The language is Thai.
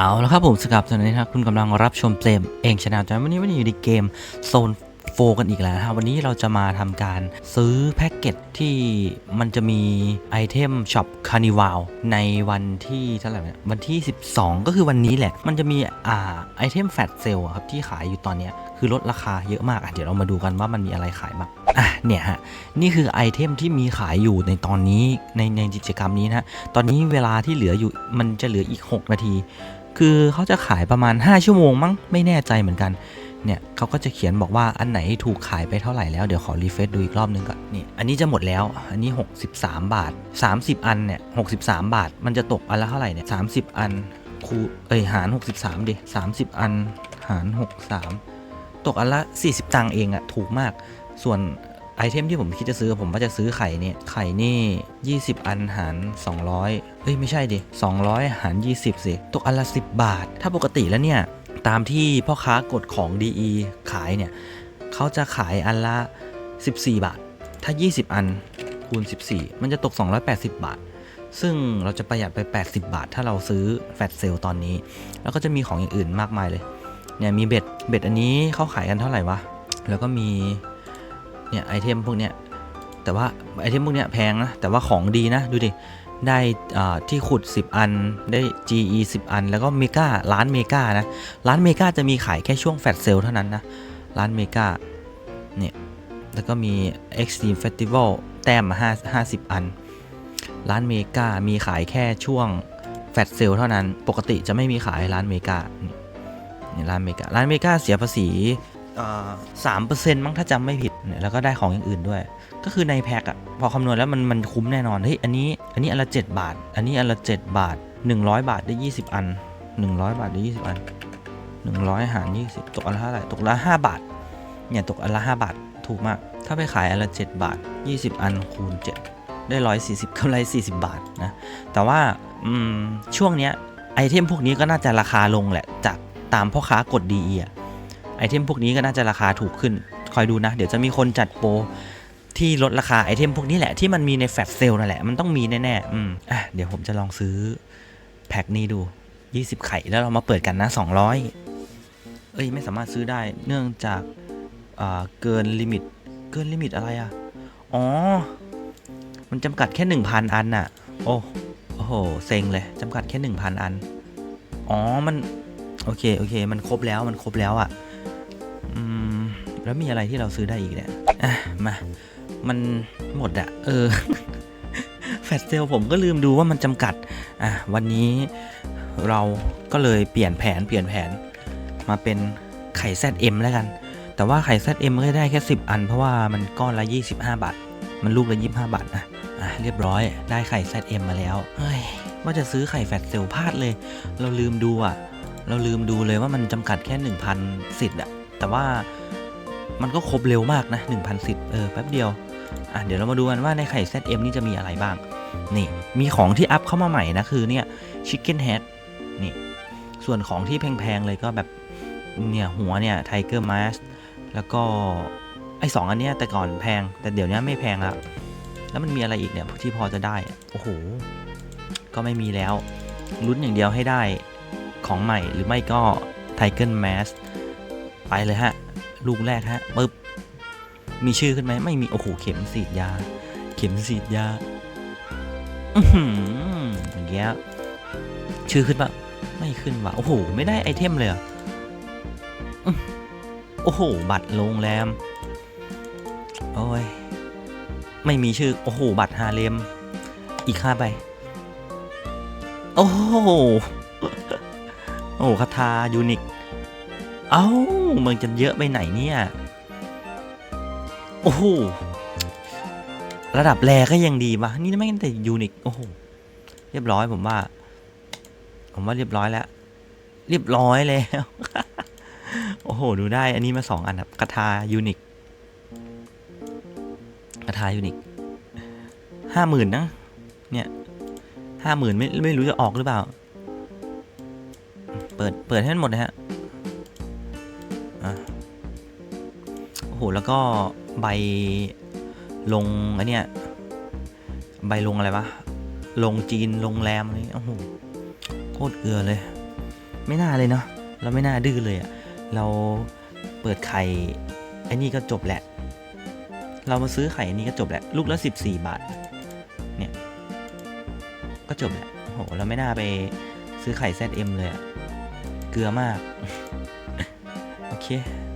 เอาแล้วครับผมสกับตอนนี้นะครับคุณกำลังรับชมเกมเองชนะจวันนี้วันนี้อยู่ในเกมโซนโฟกันอีกแล้วนะครับวันนี้เราจะมาทำการซื้อแพ็กเกจที่มันจะมีไอเทมช็อปคานิวาลในวันที่เท่าไหร่เนี่ยวันที่ 12 ก็คือวันนี้แหละ มันจะมีอ่าไอเทมแฟตเซลครับที่ขายอยู่ตอนนี้คือลดราคาเยอะมากอะเดี๋ยวเรามาดูกันว่ามันมีอะไรขายบ้างอะเนี่ยฮะนี่คือไอเทมที่มีขายอยู่ในตอนนี้ในในกิจกรรมนี้นะฮะตอนนี้เวลาที่เหลืออยู่มันจะเหลืออีก 6 นาที คือเขาจะขายประมาณ 5 ชั่วโมงมั้งไม่แน่ใจเหมือนกันเนี่ยเขาก็จะเขียนบอกว่าอันไหนถูกขายไปเท่าไหร่แล้ว เดี๋ยวขอรีเฟซดูอีกรอบนึงก่อนนี่อันนี้จะหมดแล้ว อันนี้ 63 บาท 30 อันเนี่ย63 บาท มันจะตกอันละเท่าไหร่เนี่ย30 อันคูเอ้ยหาร 63ดิ30 อันหาร 63 ตกอันละ 40 ตังค์เองอะถูกมากส่วน ไอเทมที่ผมคิดจะซื้อผมว่าจะซื้อไข่เนี่ยไข่นี่ 20 อันหาร 200 เอ้ยไม่ใช่ดิ 200 หาร 20 สิ ตกอันละ 10 บาท ถ้าปกติแล้วเนี่ย ตามที่พ่อค้ากดของ DE ขายเนี่ยเขาจะขายอันละ 14 บาท ถ้า 20 อันคูณ 14 มันจะตก 280 บาท ซึ่งเราจะประหยัดไป 80 บาท ถ้าเราซื้อแฟลชเซลตอนนี้ แล้วก็จะมีของอย่างอื่นมากมายเลยเนี่ยมีเบ็ดเบ็ดอันนี้เขาขายกันเท่าไหร่วะแล้วก็มี เนี่ยไอเทมพวกเนี้ยแต่ว่าไอเทมพวกเนี้ยแพงนะแต่ว่าของดีนะดูดิได้อ่าที่ขุด 10 อันได้ GE 10 อัน แล้วก็เมการ้านเมกานะร้านเมกาจะมีขายแค่ช่วงแฟลชเซลเท่านั้นนะร้านเมกาเนี่ยแล้วก็มี Extreme Festival แต้มมา5 50 อัน ร้านเมกามีขายแค่ช่วงแฟลชเซลเท่านั้น ปกติจะไม่มีขายร้านเมกาเนี่นี่ร้านเมการ้านเมกาเสียภาษี สามเปอร์เซ็นต์มั้งถ้าจำไม่ผิดเนี่ยแล้วก็ได้ของอย่างอื่นด้วย ก็คือในแพ็คอะพอคำนวณแล้วมันมันคุ้มแน่นอนเฮ้ยอันนี้อันนี้อันละ7บาท อันนี้อันละ7บาท100บาทได้20อัน100บาทได้20อัน100หาร20ตกอันละเท่าไหร่ตกละ5บาทเนี่ยตกอันละ5บาทถูกมาก ถ้าไปขายอันละ7บาท20อันคูณ7ได้140กำไร40บาทนะแต่ว่าอืมช่วงเนี้ยไอเทมพวกนี้ก็น่าจะราคาลงแหละจากตามพ่อค้ากด DE อะ ไอเทมพวกนี้ก็น่าจะราคาถูกขึ้น คอยดูนะ เดี๋ยวจะมีคนจัดโปรที่ลดราคาไอเทมพวกนี้แหละที่มันมีในแฟลชเซลนั่นแหละมันต้องมีแน่ๆอืมอะเดี๋ยวผมจะลองซื้อแพ็คนี้ดู 20 ไข่แล้วเรามาเปิดกันนะ 200 เอ้ยไม่สามารถซื้อได้เนื่องจากอ่าเกินลิมิต เกินลิมิตอะไรอะ อ๋อ มันจำกัดแค่ 1,000 อันน่ะ โอ้โอ้โหเซ็งเลยจำกัดแค่ 1,000 อัน อ๋อมัน โอเค โอเค มันครบแล้วมันครบแล้วอะ แล้วมีอะไรที่เราซื้อได้อีกเนี่ยอะมา มันหมดอะเออแฟลชเซลผมก็ลืมดูว่ามันจำกัดอะวันนี้เราก็เลยเปลี่ยนแผนเปลี่ยนแผนมาเป็นไข่ ZM แล้วกัน แต่ว่าไข่ ZM ก็ได้แค่ 10 อัน เพราะว่ามันก้อนละ 25 บาท มันลูกละ 25 บาทนะอะเรียบร้อยได้ไข่ ZM มาแล้วเฮ้ยว่าจะซื้อไข่แฟลชเซลพลาดเลย เราลืมดูอะ เราลืมดูเลยว่ามันจำกัดแค่ 1,000 สิทธิ์อะแต่ว่า มันก็ครบเร็วมากนะ1,000สิทธิ์เออแป๊บเดียวอะเดี๋ยวเรามาดูกันว่าในไข่ ZM นี่จะมีอะไรบ้าง นี่มีของที่อัพเข้ามาใหม่นะคือเนี่ย Chicken Head นี่ส่วนของที่แพงๆเลยก็แบบเนี่ยหัวเนี่ย Tiger Mask แล้วก็ไอ้สองอันเนี้ยแต่ก่อนแพงแต่เดี๋ยวนี้ไม่แพงแล้วแล้วมันมีอะไรอีกเนี่ยที่พอจะได้โอ้โหก็ไม่มีแล้วลุ้นอย่างเดียวให้ได้ของใหม่หรือไม่ก็ Tiger Mask ไปเลยฮะ ลูกแรกฮะปึ๊บมีชื่อขึ้นไหมไม่มี โอ้โห เข็มฉีดยา เข็มฉีดยาอือหือย่างเงี้ยชื่อขึ้นปะไม่ขึ้นวะโอ้โห ไม่ได้ไอเทมเลยออื้อโอ้โห บัตรโรงแรม โอ้ย ไม่มีชื่อ โอ้โห บัตรฮาเลม อีกห้าใบ โอ้โห โอ้โหคาถายูนิค เอ้ามันจะเยอะไปไหนเนี่ย โอ้โห ระดับแรก็ยังดีปะนี่ไม่งแต่ยูนิค โอ้โห เรียบร้อยผมว่า ผมว่าเรียบร้อยแล้ว เรียบร้อยแล้ว โอ้โห ดูได้ อันนี้มาสองอันครับคาถายูนิคคาถายูนิคห้าหมื่นนะ เนี่ยห้าหมื่นไม่ไม่รู้จะออกหรือเปล่า เปิด เปิดให้มันหมดนะฮะ อะโอ้โห แล้วก็ใบลงอันเนี้ยใบลงอะไรวะ ลงจีนลงแรมอะไรเงี้ยโอ้โหโคตรเกลือเลย ไม่น่าเลยเนาะเราไม่น่าดื้อเลยอะเราเปิดไข่ไอ้นี่ก็จบแหละ เรามาซื้อไข่อันนี้ก็จบแหละ ลูกละ 14 บาท เนี่ย ก็จบแหละโหเราไม่น่าไปซื้อไข่ ZM เลยอะเกลือมาก โอเค